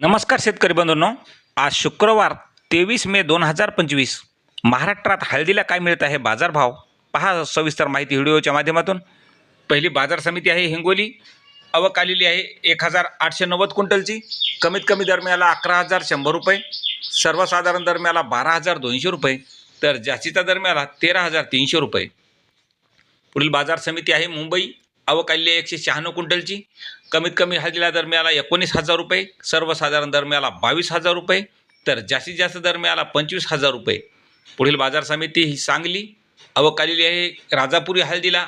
नमस्कार शेतकरी बंधूंनो. आज शुक्रवार तेवीस मे दोन हजार पंचवीस. महाराष्ट्रात हळदीला काय मिळत आहे? बाजारभाव. पहा सविस्तर माहिती व्हिडिओच्या माध्यमातून. पहिली बाजार समिती आहे हिंगोली. आवक आलेली आहे एक हजार आठशे नव्वद क्विंटलची. कमीत कमी दरम्याला अकरा हजार शंभर रुपये. सर्वसाधारण दरम्याला बारा हजार दोनशे रुपये. तर जास्तीचा दरम्याला तेरा हजार तीनशे रुपये. पुढील बाजार समिती आहे मुंबई. आवक आलेली आहे एकशे शहाण्णव क्विंटलची. कमीत कमी हळदीला दरम्याला एकोणीस हजार रुपये सर्वसाधारण दरम्याला बावीस हजार रुपये तर जास्तीत जास्त दरम्याला पंचवीस हजार रुपये. पुढील बाजार समिती ही सांगली. आवक आलेली आहे राजापुरी हळदीला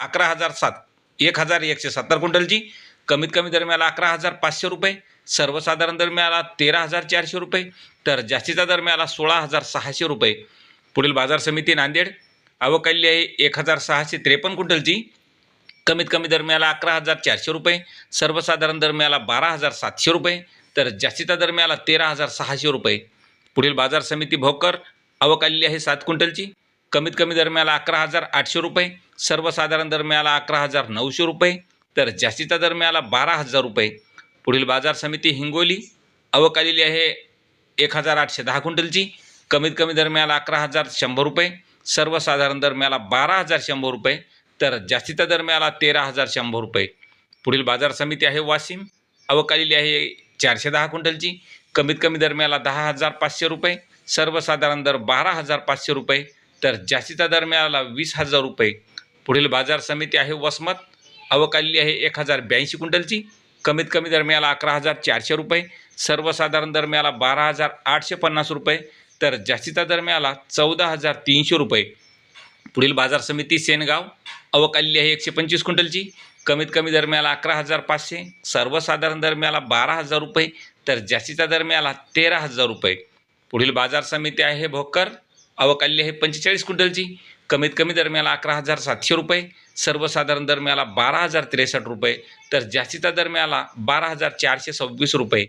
अकरा हजार सात एक हजार एकशे सत्तर क्विंटलची. कमीत कमी दरम्याला अकरा हजार पाचशे रुपये सर्वसाधारण दरम्याला तेरा हजार चारशे रुपये तर जास्तीचा दरम्याला सोळा हजार सहाशे रुपये. पुढील बाजार समिती नांदेड. आवक आलेली आहे एक हजार सहाशे त्रेपन्न क्विंटलची. कमीत कमी दरम्याला अकरा हजार चारशे रुपये सर्वसाधारण दरम्याला बारा हजार सातशे रुपये तर जास्तीचा दरम्याला तेरा हजार सहाशे रुपये. पुढील बाजार समिती भोकर आवक आलेली आहे सात क्विंटलची. कमीत कमी दरम्याला अकरा हजार आठशे रुपये सर्वसाधारण दरम्याला अकरा हजार नऊशे रुपये तर जास्तीचा दरम्याला बारा हजार रुपये. पुढील बाजार समिती हिंगोली आवक आलेली आहे एक हजार आठशे दहा क्विंटलची. कमीत कमी दरम्याला अकरा हजार शंभर रुपये सर्वसाधारण दरम्याला बारा हजार शंभर रुपये तर जास्तीचा दरम्याला तेरा हजार शंभर रुपये. पुढील बाजार समिती आहे वाशिम. आवक आहे चारशे दहा क्विंटलची. कमीत कमी दरम्याला दहा हजार पाचशे रुपये. सर्वसाधारण दर बारा हजार पाचशे रुपये. तर जास्तीचा दरम्याला वीस हजार रुपये. पुढील बाजार समिती आहे वसमत. आवक आहे एक हजार ब्याऐंशी क्विंटलची. कमीत कमी दरम्याला अकरा हजार चारशे रुपये. सर्वसाधारण दरम्याला बारा हजार आठशे पन्नास रुपये. तर जास्तीचा दरम्याला चौदा हजार तीनशे रुपये. पुढील बाजार समिती सेनगाव. आवक आलेली आहे एकशे पंचवीस क्विंटलची. कमीत कमी दरम्याला अकरा हजार पाचशे सर्वसाधारण दरम्याला बारा हजार रुपये तर जास्तीचा दरम्याला तेरा हजार रुपये. पुढील बाजार समिती आहे भोकर. आवक आलेली आहे पंचेचाळीस क्विंटलची. कमीत कमी दरम्याला अकरा हजार सातशे रुपये सर्वसाधारण दरम्याला बारा हजार त्रेसष्ट रुपये तर जास्तीचा दरम्याला बारा हजार चारशे सव्वीस रुपये.